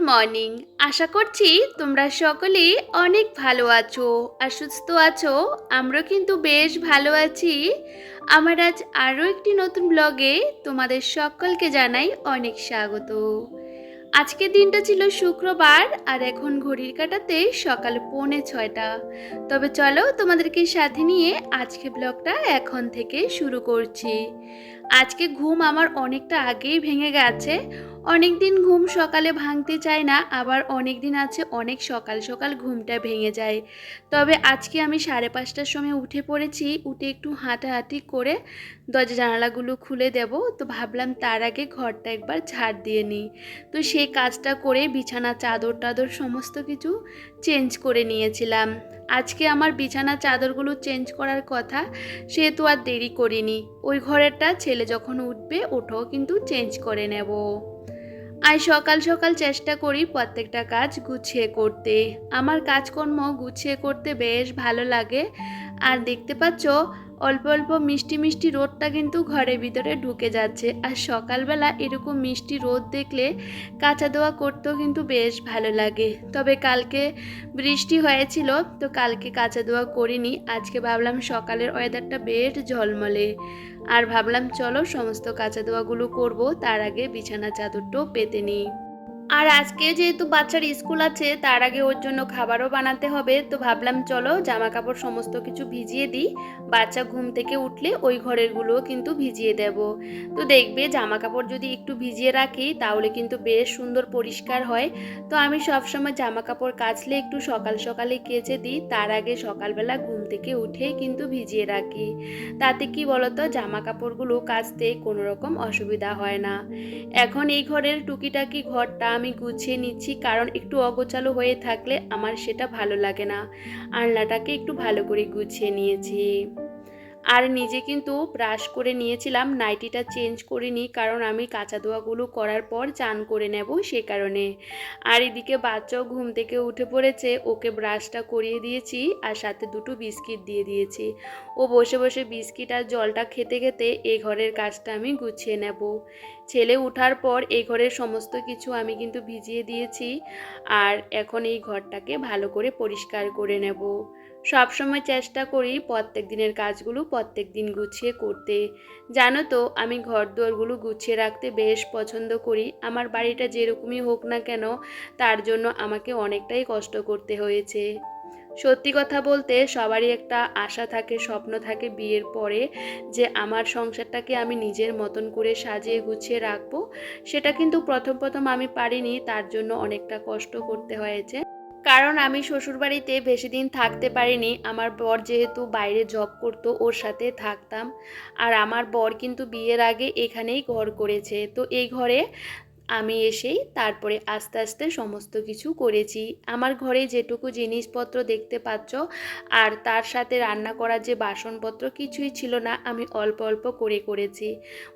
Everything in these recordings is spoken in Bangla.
মর্নিং। আশা করছি তোমরা সকলেই অনেক ভালো আছো আর সুস্থ আছো। আমরা কিন্তু বেশ ভালো আছি। আমার আজ আরও একটি নতুন ব্লগে তোমাদের সকলকে জানাই অনেক স্বাগত। আজকের দিনটা ছিল শুক্রবার আর এখন ঘড়ির কাটাতে সকাল পৌনে ছয়টা। তবে চলো তোমাদেরকে সাথে নিয়ে আজকে ব্লগটা এখন থেকে শুরু করছি। আজকে ঘুম আমার অনেকটা আগেই ভেঙে গেছে। অনেক দিন ঘুম সকালে ভাঙতে চায় না, আবার অনেক দিন আছে অনেক সকাল সকাল ঘুমটা ভেঙে যায়। তবে আজকে আমি সাড়ে পাঁচটার সময় উঠে পড়েছি, উঠে একটু হাঁটাহাঁটি করে দরজা জানালাগুলো খুলে দেব। তো ভাবলাম তার আগে ঘরটা একবার ঝাড় দিয়ে নিই। তো সেই কাজটা করে বিছানা, চাদর টাদর সমস্ত কিছু চেঞ্জ করে নিয়েছিলাম। আজকে আমার বিছানা, চাদরগুলো চেঞ্জ করার কথা সেহেতু আর দেরি করিনি। ওই ঘরেরটা ছেলে যখন উঠবে, ওটাও কিন্তু চেঞ্জ করে নেব। আজ সকাল সকাল চেষ্টা করি প্রত্যেকটা কাজ গুছিয়ে করতে। আমার কাজকর্ম গুছিয়ে করতে বেশ ভালো লাগে। আর দেখতে পাচ্ছ, অল্প অল্প মিষ্টি মিষ্টি রোদটা কিন্তু ঘরের ভিতরে ঢুকে যাচ্ছে। আর সকালবেলা এরকম মিষ্টি রোদ দেখলে কাঁচা দোয়া করতেও কিন্তু বেশ ভালো লাগে। তবে কালকে বৃষ্টি হয়েছিল, তো কালকে কাঁচা দোয়া করিনি। আজকে ভাবলাম সকালের ওয়েদারটা বেশ ঝলমলে। আর ভাবলাম চলো সমস্ত কাঁচা দোয়াগুলো করব তার আগে বিছানা চাদরটাও পেতে নিই। আর আজকে যেহেতু বাচ্চার স্কুল আছে, তার আগে ওর জন্য খাবারও বানাতে হবে। তো ভাবলাম চলো জামা কাপড় সমস্ত কিছু ভিজিয়ে দিই। বাচ্চা ঘুম থেকে উঠলে ওই ঘরেরগুলোও কিন্তু ভিজিয়ে দেব। তো দেখবে জামা কাপড় যদি একটু ভিজিয়ে রাখি, তাহলে কিন্তু বেশ সুন্দর পরিষ্কার হয়। তো আমি সবসময় জামা কাপড় কাচলে একটু সকাল সকালে কেচে দিই। তার আগে সকালবেলা ঘুম থেকে উঠে কিন্তু ভিজিয়ে রাখি। তাতে কি বলতো জামা কাপড়গুলো কাচতে কোনো রকম অসুবিধা হয় না। এখন এই ঘরের টুকিটাকি ঘরটা আমি গুছিয়ে নিচ্ছি, কারণ একটু অগোছালো হয়ে থাকলে আমার সেটা ভালো লাগে না। আলনাটাকে একটু ভালো করে গুছিয়ে নিয়েছি। আর নিজে কিন্তু ব্রাশ করে নিয়েছিলাম নাইটিটা চেঞ্জ করে নিই কারণ আমি কাঁচা ধোয়াগুলো করার পর চান করে নেব সে কারণে। আর এদিকে বাচ্চাও ঘুম থেকে উঠে পড়েছে, ওকে ব্রাশটা করিয়ে দিয়েছি আর সাথে দুটো বিস্কিট দিয়ে দিয়েছি। ও বসে বসে বিস্কিট আর জলটা খেতে খেতে এই ঘরের কাজটা আমি গুছিয়ে নেব। ছেলে উঠার পর এই ঘরের সমস্ত কিছু আমি কিন্তু ভিজিয়ে দিয়েছি আর এখন এই ঘরটাকে ভালো করে পরিষ্কার করে নেব। সবসময় চেষ্টা করি প্রত্যেক দিনের কাজগুলো প্রত্যেক দিন গুছিয়ে করতে। জানো তো, আমি ঘর দুয়ারগুলো গুছিয়ে রাখতে বেশ পছন্দ করি। আমার বাড়িটা যেরকমই হোক না কেন, তার জন্য আমাকে অনেকটাই কষ্ট করতে হয়েছে। সত্যি কথা বলতে, সবারই একটা আশা থাকে, স্বপ্ন থাকে বিয়ের পরে যে আমার সংসারটাকে আমি নিজের মতন করে সাজিয়ে গুছিয়ে রাখব। সেটা কিন্তু প্রথম প্রথম আমি পারিনি, তার জন্য অনেকটা কষ্ট করতে হয়েছে। কারণ আমি শ্বশুরবাড়িতে বেশি দিন থাকতে পারিনি। আমার বর যেহেতু বাইরে জব করতো, ওর সাথে থাকতাম। আর আমার বর কিন্তু বিয়ের আগে এখানেই ঘর করেছে। তো এই ঘরে আমি এসেই তারপরে আস্তে আস্তে সমস্ত কিছু করেছি। আমার ঘরে যেটুকু জিনিসপত্র দেখতে পাচ্ছ আর তার সাথে রান্না করার যে বাসনপত্র কিছুই ছিল না, আমি অল্প অল্প করে করেছি।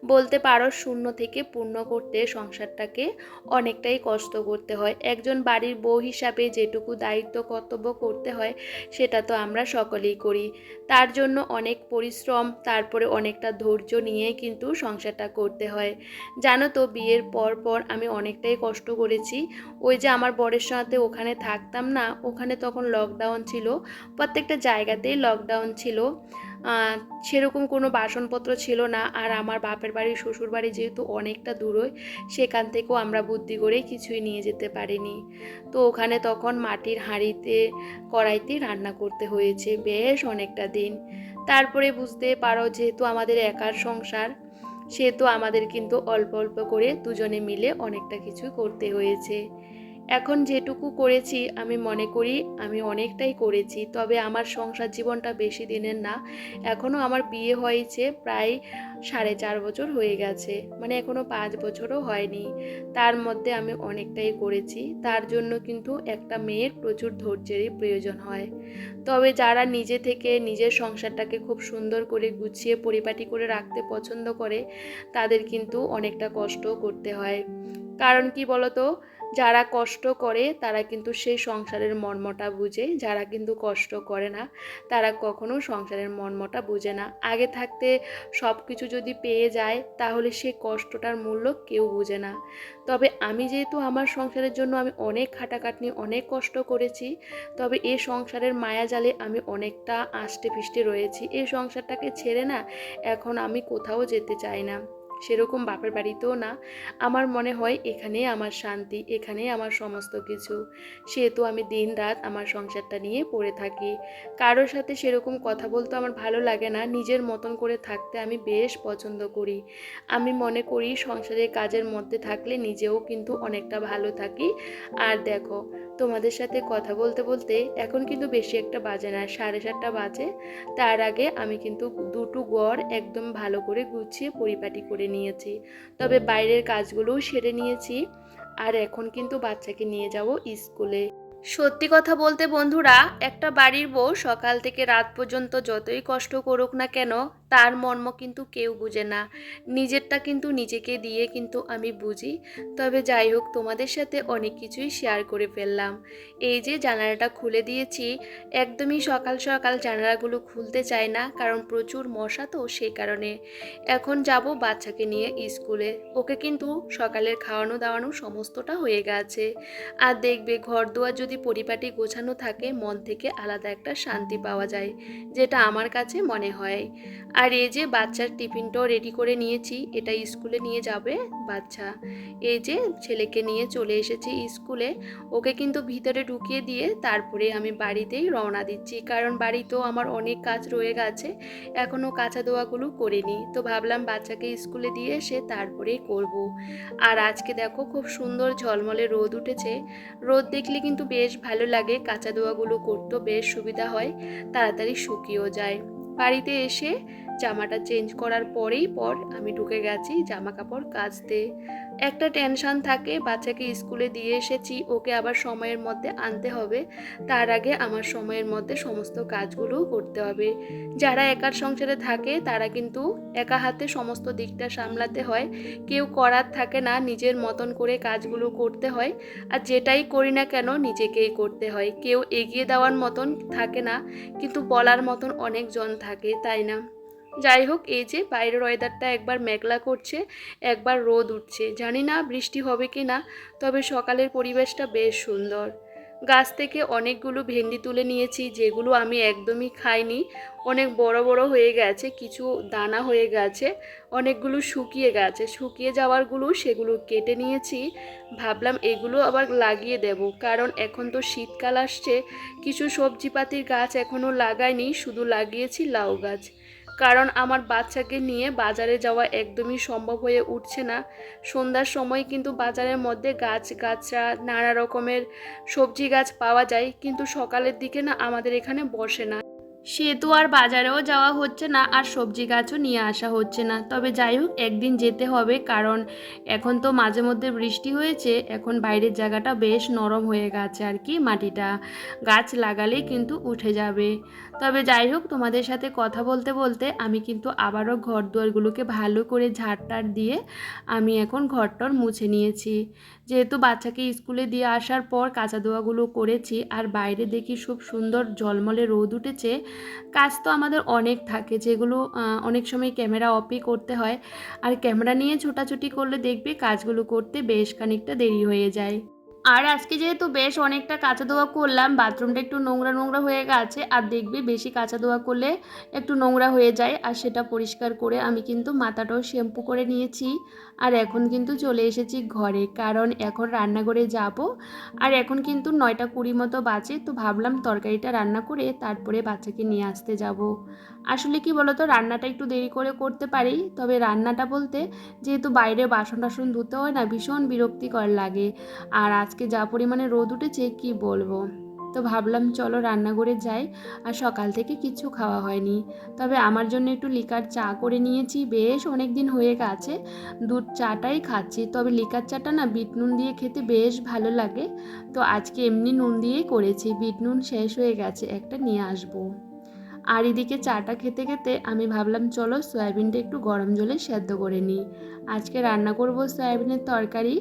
বলতে পারো শূন্য থেকে পূর্ণ করতে সংসারটাকে অনেকটাই কষ্ট করতে হয়। একজন বাড়ির বউ হিসাবে যেটুকু দায়িত্ব, কর্তব্য করতে হয়, সেটা তো আমরা সকলেই করি। তার জন্য অনেক পরিশ্রম, তারপরে অনেকটা ধৈর্য নিয়ে কিন্তু সংসারটা করতে হয়। জানো তো বিয়ের পর পর আমি অনেকটাই কষ্ট করেছি। ওই যে আমার বরের সাথে ওখানে থাকতাম না, ওখানে তখন লকডাউন ছিল, প্রত্যেকটা জায়গাতেই লকডাউন ছিল। সেরকম কোনো বাসনপত্র ছিল না, আর আমার বাপের বাড়ি, শ্বশুর বাড়ি যেহেতু অনেকটা দূরই, সেখান থেকেও আমরা বুদ্ধি করে কিছুই নিয়ে যেতে পারিনি। তো ওখানে তখন মাটির হাঁড়িতে, কড়াইতে রান্না করতে হয়েছে বেশ অনেকটা দিন। তারপরে বুঝতে পারো যেহেতু আমাদের একার সংসার সেহেতু আমাদের কিন্তু অল্প অল্প করে দুজনে মিলে অনেকটা কিছু করতে হয়েছে। এখন যেটুকু করেছি, আমি মনে করি আমি অনেকটাই করেছি, তবে আমার সংসার জীবনটা বেশি দিনের না। এখনও আমার বিয়ে হয়েছে প্রায় সাড়ে চার বছর হয়ে গেছে মানে এখনও পাঁচ বছরও হয়নি। তার মধ্যে আমি অনেকটাই করেছি, তার জন্য কিন্তু একটা মেয়ের প্রচুর ধৈর্যেরই প্রয়োজন হয়। তবে যারা নিজে থেকে নিজের সংসারটাকে খুব সুন্দর করে গুছিয়ে পরিপাটি করে রাখতে পছন্দ করে, তাদের কিন্তু অনেকটা কষ্ট করতে হয়। কারণ কি বলতো? যারা কষ্ট করে, তারা কিন্তু সেই সংসারের মর্মটা বুঝে। যারা কিন্তু কষ্ট করে না, তারা কখনো সংসারের মর্মটা বুঝে না। আগে থাকতে সব কিছু যদি পেয়ে যায়, তাহলে সে কষ্টটার মূল্য কেউ বুঝে না। তবে আমি যেহেতু আমার সংসারের জন্য আমি অনেক খাটাখাটনি, অনেক কষ্ট করেছি, তবে এই সংসারের মায়া জালে আমি অনেকটা আষ্টে পিষ্টে রয়েছি। এই সংসারটাকে ছেড়ে না, এখন আমি কোথাও যেতে চাই না। সেরকম বাপের বাড়িতেও না। আমার মনে হয় এখানেই আমার শান্তি এখানেই আমার সমস্ত কিছু। সেহেতু আমি দিন রাত আমার সংসারটা নিয়ে পড়ে থাকি। কারোর সাথে সেরকম কথা বলতে আমার ভালো লাগে না। নিজের মতন করে থাকতে আমি বেশ পছন্দ করি। আমি মনে করি সংসারের কাজের মধ্যে থাকলে নিজেও কিন্তু অনেকটা ভালো থাকি। আর দেখো তোমাদের সাথে কথা বলতে বলতে এখন কিন্তু বেশি একটা বাজে না, সাড়ে সাতটা বাজে। তার আগে আমি কিন্তু দুটো গড় একদম ভালো করে গুছিয়ে পরিপাটি করে নিয়েছি। তবে বাইরের কাজগুলোও সেরে নিয়েছি। আর এখন কিন্তু বাচ্চাকে নিয়ে যাব স্কুলে। সত্যি কথা বলতে বন্ধুরা, একটা বাড়ির বউ সকাল থেকে রাত পর্যন্ত যতই কষ্ট করুক না কেন, তার মর্ম কিন্তু কেউ বুঝে না। নিজেরটা কিন্তু নিজেকে দিয়ে কিন্তু আমি বুঝি। তবে যাই হোক, তোমাদের সাথে অনেক কিছুই শেয়ার করে ফেললাম। এই যে জানালাটা খুলে দিয়েছি, একদমই সকাল সকাল জানালাগুলো খুলতে চাই না, কারণ প্রচুর মশা তো সেই কারণে। এখন যাব বাচ্চাকে নিয়ে স্কুলে। ওকে কিন্তু সকালের খাওয়ানো দাওয়ানো সমস্তটা হয়ে গেছে। আর দেখবে ঘর দুয়ার যদি পরিপাটি গোছানো থাকে, মন থেকে আলাদা একটা শান্তি পাওয়া যায়, যেটা আমার কাছে মনে হয়। আর এই যে বাচ্চার টিফিনটাও রেডি করে নিয়েছি, এটা স্কুলে নিয়ে যাবে বাচ্চা। এই যে ছেলেকে নিয়ে চলে এসেছি স্কুলে, ওকে কিন্তু ভিতরে ঢুকিয়ে দিয়ে তারপরে আমি বাড়িতেই রওনা দিচ্ছি, কারণ বাড়িতেও আমার অনেক কাজ রয়ে গেছে এখনও কাঁচা দোয়াগুলো করিনি। তো ভাবলাম বাচ্চাকে স্কুলে দিয়ে এসে তারপরেই করব। আর আজকে দেখো খুব সুন্দর ঝলমলে রোদ উঠেছে, রোদ দেখলে কিন্তু বেশ ভালো লাগে। কাঁচা দোয়াগুলো করতেও বেশ সুবিধা হয়। তাড়াতাড়ি শুকিয়েও যায়। বাড়িতে এসে জামাটা চেঞ্জ করার পরেই পর আমি ঢুকে গেছি জামা কাপড় কাচতে। একটা টেনশন থাকে, বাচ্চাকে স্কুলে দিয়ে এসেছি, ওকে আবার সময়ের মধ্যে আনতে হবে। তার আগে আমার সময়ের মধ্যে সমস্ত কাজগুলোও করতে হবে। যারা একার সংসারে থাকে, তারা কিন্তু একা হাতে সমস্ত দিকটা সামলাতে হয়। কেউ করার থাকে না, নিজের মতন করে কাজগুলো করতে হয়। আর যেটাই করি না কেন, নিজেকেই করতে হয়। কেউ এগিয়ে দেওয়ার মতন থাকে না, কিন্তু বলার মতন অনেকজন থাকে, তাই না? যাই হোক, এই যে বাইরের ওয়েদারটা একবার মেঘলা করছে, একবার রোদ উঠছে। জানি না বৃষ্টি হবে কি না, তবে সকালের পরিবেশটা বেশ সুন্দর। গাছ থেকে অনেকগুলো ভেন্ডি তুলে নিয়েছি, যেগুলো আমি একদমই খাইনি। অনেক বড় বড় হয়ে গেছে, কিছু দানা হয়ে গেছে, অনেকগুলো শুকিয়ে গেছে। শুকিয়ে যাওয়ারগুলো সেগুলো কেটে নিয়েছি। ভাবলাম এগুলো আবার লাগিয়ে দেব, কারণ এখন তো শীতকাল আসছে। কিছু সবজিপাতির গাছ এখনও লাগাইনি, শুধু লাগিয়েছি লাউ গাছ। কারণ আমার বাচ্চাকে নিয়ে বাজারে যাওয়া একদমই সম্ভব হয়ে উঠছে না। সন্ধ্যার সময় কিন্তু বাজারের মধ্যে গাছ গাছরা নানা রকমের সবজি গাছ পাওয়া যায়, কিন্তু সকালের দিকে না আমাদের এখানে বসে না। সেহেতু আর বাজারেও যাওয়া হচ্ছে না আর সবজি গাছও নিয়ে আসা হচ্ছে না। তবে যাই হোক, একদিন যেতে হবে কারণ এখন তো মাঝে মধ্যে বৃষ্টি হয়েছে। এখন বাইরের জায়গাটা বেশ নরম হয়ে গেছে আর কি, মাটিটা। গাছ লাগালেই কিন্তু উঠে যাবে। তবে যাই হোক, তোমাদের সাথে কথা বলতে বলতে আমি কিন্তু আবারও ঘর দুয়ারগুলোকে ভালো করে ঝাড়টার দিয়ে আমি এখন ঘরটর মুছে নিয়েছি। যেহেতু বাচ্চাকে স্কুলে দিয়ে আসার পর কাঁচা দোয়াগুলো করেছি আর বাইরে দেখি খুব সুন্দর জলমলে রোদ উঠেছে কাজ তো আমাদের অনেক থাকে, যেগুলো অনেক সময় ক্যামেরা অফই করতে হয়। আর ক্যামেরা নিয়ে ছোটাছুটি করলে দেখবে কাজগুলো করতে বেশ খানিকটা দেরি হয়ে যায়। আর আজকে যেহেতু বেশ অনেকটা কাঁচা ধোয়া করলাম, বাথরুমটা একটু নোংরা নোংরা হয়ে গেছে, আর দেখবি বেশি কাঁচা ধোয়া করলে একটু নোংরা হয়ে যায়, আর সেটা পরিষ্কার করে আমি কিন্তু মাথাটাও শ্যাম্পু করে নিয়েছি। আর এখন কিন্তু চলে এসেছি ঘরে, কারণ এখন রান্নাঘরে যাব। আর এখন কিন্তু নয়টা কুড়ি মতো বাজে, তো ভাবলাম তরকারিটা রান্না করে তারপরে বাচ্চাকে নিয়ে আসতে যাব। আসলে কি বলতো, রান্নাটা একটু দেরি করে করতে পারি, তবে রান্নাটা বলতে যেহেতু বাইরে বাসন টাসন ধুতে হয় না, ভীষণ বিরক্তিকর লাগে। আর আজকে যা পরিমাণে রোদ উঠেছে, কি বলব? তো ভাবলাম চলো রান্নাঘরে যাই, আর সকাল থেকে কিছু খাওয়া হয়নি। তবে আমার জন্য একটু লিকার চা করে নিয়েছি, বেশ অনেক দিন হয়ে গেছে। দুধ চাটাই খাচ্ছি, তবে লিকার চাটা না বিট নুন দিয়ে খেতে বেশ ভালো লাগে। তো আজকে এমনি নুন দিয়েই করেছি, বিট নুন শেষ হয়ে গেছে, একটা নিয়ে আসব। আর এদিকে চাটা খেতে খেতে আমি ভাবলাম, চলো সয়াবিনটা একটু গরম জলে সেদ্ধ করে নিই। আজকে রান্না করব সয়াবিনের তরকারি।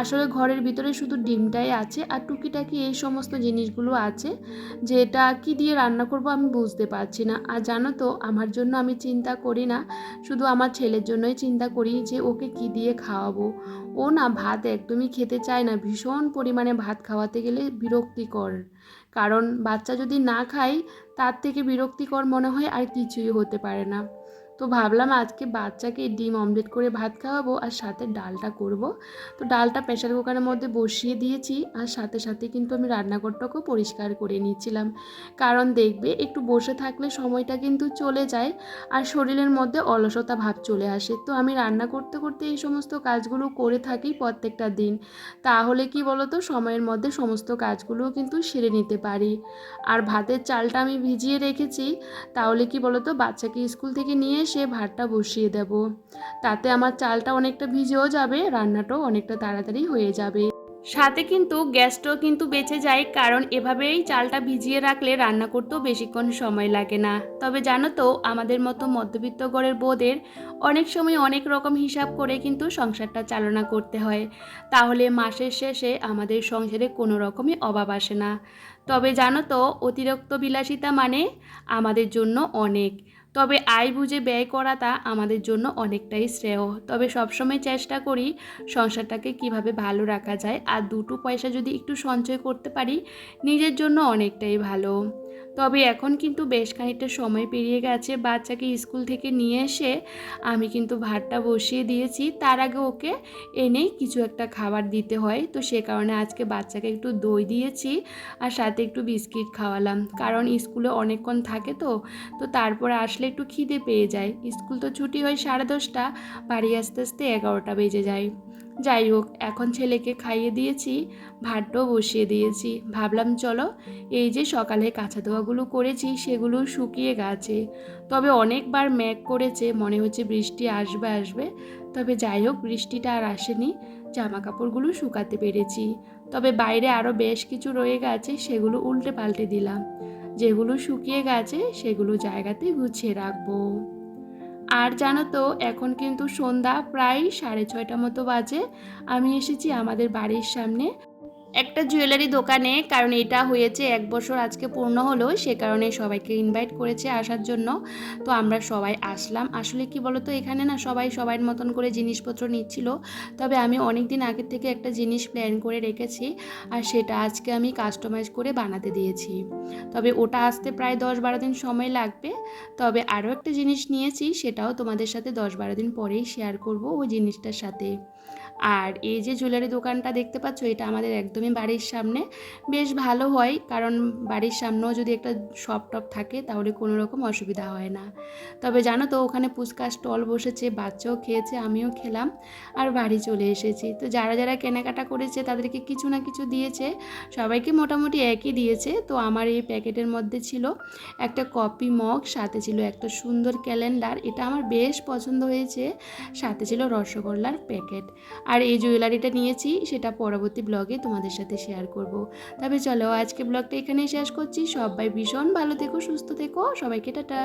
আসলে ঘরের ভিতরে শুধু ডিমটাই আছে আর টুকিটাকি এই সমস্ত জিনিসগুলো আছে, যেটা কি দিয়ে রান্না করব আমি বুঝতে পারছি না। আর জানো তো, আমার জন্য আমি চিন্তা করি না, শুধু আমার ছেলের জন্যই চিন্তা করি যে ওকে কি দিয়ে খাওয়াবো। ও না ভাত একদমই খেতে চায় না, ভীষণ পরিমাণে ভাত খাওয়াতে গেলে বিরক্তিকর। কারণ বাচ্চা যদি না খায়, তার থেকে বিরক্তিকর মনে হয় আর কিছুই হতে পারে না। তো ভাবলাম আজকে বাচ্চাকে ডিম অমলেট করে ভাত খাওয়াবো আর সাথে ডালটা করব। তো ডালটা প্রেশার কুকারের মধ্যে বসিয়ে দিয়েছি আর সাথে সাথে কিন্তু আমি রান্নাঘরটাকেও পরিষ্কার করে নিয়েছিলাম কারণ দেখবে একটু বসে থাকলে সময়টা কিন্তু চলে যায় আর শরীরের মধ্যে অলসতা ভাব চলে আসে। তো আমি রান্না করতে করতে এই সমস্ত কাজগুলো করে থাকি প্রত্যেকটা দিন। তাহলে কি বলতো? সময়ের মধ্যে সমস্ত কাজগুলোও কিন্তু সেরে নিতে পারি। আর ভাতের চালটা আমি ভিজিয়ে রেখেছি। তাহলে কি বলতো? বাচ্চাকে স্কুল থেকে নিয়ে এসে ভাতটা বসিয়ে দেব। তাতে আমার চালটা অনেকটা ভিজেও যাবে, রান্নাটাও অনেকটা তাড়াতাড়ি হয়ে যাবে। সাথে কিন্তু গ্যাসটাও কিন্তু বেঁচে যায়, কারণ এভাবেই চালটা ভিজিয়ে রাখলে রান্না করতেও বেশিক্ষণ সময় লাগে না। তবে জানো তো, আমাদের মতো মধ্যবিত্ত গড়ের বোদের অনেক সময় অনেক রকম হিসাব করে কিন্তু সংসারটা চালনা করতে হয়। তাহলে মাসের শেষে আমাদের সংসারে কোনো রকমই অভাব আসে না। তবে জানো তো, অতিরিক্ত বিলাসিতা মানে আমাদের জন্য অনেক। তবে আয় বুঝে ব্যয় করা তা আমাদের জন্য অনেকটাই শ্রেয়। তবে সবসময় চেষ্টা করি সংসারটাকে কীভাবে ভালো রাখা যায়, আর দুটো পয়সা যদি একটু সঞ্চয় করতে পারি, নিজের জন্য অনেকটাই ভালো। তবে এখন কিন্তু বেশ খানিকটা সময় পেরিয়ে গেছে বাচ্চাকে স্কুল থেকে নিয়ে এসে। আমি কিন্তু ভাতটা বসিয়ে দিয়েছি। তার আগে ওকে এনেই কিছু একটা খাবার দিতে হয়। তো সে কারণে আজকে বাচ্চাকে একটু দই দিয়েছি আর সাথে একটু বিস্কিট খাওয়ালাম। কারণ স্কুলে অনেকক্ষণ থাকে তো তো তারপরে আসলে একটু খিদে পেয়ে যায়। স্কুল তো ছুটি হয় সাড়ে দশটা, বাড়ি আসতে আসতে এগারোটা বেজে যায়। যাই হোক, এখন ছেলেকে খাইয়ে দিয়েছি ভাতটাও বসিয়ে দিয়েছি। ভাবলাম, চলো, এই যে সকালে কাঁচা ধোয়াগুলো করেছি, সেগুলো শুকিয়ে গেছে। তবে অনেকবার ম্যাগ করেছে, মনে হচ্ছে বৃষ্টি আসবে আসবে। তবে যাই হোক, বৃষ্টিটা আর আসেনি জামা কাপড়গুলো শুকাতে পেরেছি। তবে বাইরে আরও বেশ কিছু রয়ে গেছে, সেগুলো উল্টে পাল্টে দিলাম। যেগুলো শুকিয়ে গেছে, সেগুলো জায়গাতে গুছিয়ে রাখব। আর জানো তো, এখন কিন্তু সন্ধ্যা প্রায় সাড়ে ছয়টা মতো বাজে। আমি এসেছি আমাদের বাড়ির সামনে। একটা জুয়েলারি দোকানে, কারণ এটা হয়েছে এক বছর আজকে পূর্ণ হলো, সে কারণে সবাইকে ইনভাইট করেছে আসার জন্য। তো আমরা সবাই আসলাম। আসলে কি বলতো, এখানে না সবাই সবার মতন করে জিনিসপত্র নিচ্ছিল। তবে আমি অনেক দিন আগের থেকে একটা জিনিস প্ল্যান করে রেখেছি, আর সেটা আজকে আমি কাস্টমাইজ করে বানাতে দিয়েছি। তবে ওটা আসতে প্রায় দশ বারো দিন সময় লাগবে। তবে আরও একটা জিনিস নিয়েছি, সেটাও তোমাদের সাথে দশ বারো দিন পরেই শেয়ার করব ওই জিনিসটার সাথে। আর এই যে জুয়েলারি দোকানটা দেখতে পাচ্ছ, এটা আমাদের একদমই বাড়ির সামনে। বেশ ভালো হয়, কারণ বাড়ির সামনেও যদি একটা শপ টপ থাকে, তাহলে কোনো রকম অসুবিধা হয় না। তবে জানো তো, ওখানে ফুচকা স্টল বসেছে, বাচ্চাও খেয়েছে, আমিও খেলাম, আর বাড়ি চলে এসেছি। তো যারা যারা কেনাকাটা করেছে, তাদেরকে কিছু না কিছু দিয়েছে, সবাইকে মোটামুটি একই দিয়েছে। তো আমার এই প্যাকেটের মধ্যে ছিল একটা কপি মগ, সাথে ছিল একটা সুন্দর ক্যালেন্ডার এটা আমার বেশ পছন্দ হয়েছে, সাথে ছিল রসগোল্লার প্যাকেট আর এই জুয়েলারিটা নিয়েছি, সেটা পরবর্তী ব্লগে তোমাদের সাথে শেয়ার করব। তবে চলো আজকে ব্লগটা এখানেই শেষ করছি। সবাই ভীষণ ভালো থেকো, সুস্থ থেকো। সবাইকে টাটা।